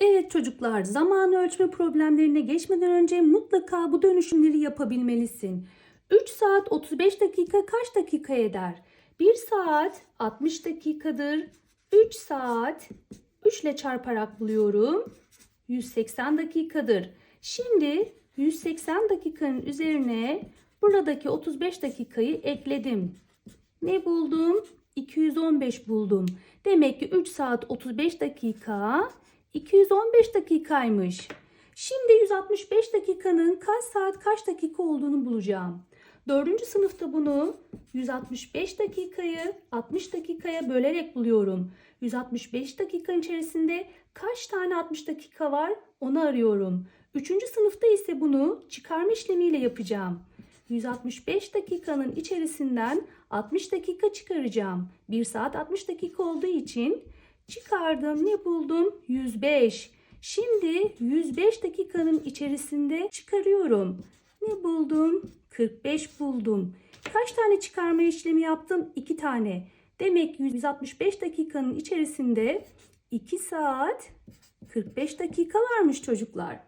Evet çocuklar, zaman ölçme problemlerine geçmeden önce mutlaka bu dönüşümleri yapabilmelisin. 3 saat 35 dakika kaç dakika eder? 1 saat 60 dakikadır. 3 saat 3 ile çarparak buluyorum. 180 dakikadır. Şimdi 180 dakikanın üzerine buradaki 35 dakikayı ekledim. Ne buldum? 215 buldum. Demek ki 3 saat 35 dakika 215 dakikaymış. Şimdi 165 dakikanın kaç saat kaç dakika olduğunu bulacağım. Dördüncü sınıfta bunu 165 dakikayı 60 dakikaya bölerek buluyorum. 165 dakikanın içerisinde kaç tane 60 dakika var onu arıyorum. Üçüncü sınıfta ise bunu çıkarma işlemiyle yapacağım. 165 dakikanın içerisinden 60 dakika çıkaracağım. 1 saat 60 dakika olduğu için çıkardım. Ne buldum? 105. Şimdi 105 dakikanın içerisinde çıkarıyorum. Ne buldum? 45 buldum. Kaç tane çıkarma işlemi yaptım? 2 tane. Demek ki 165 dakikanın içerisinde 2 saat 45 dakika varmış çocuklar.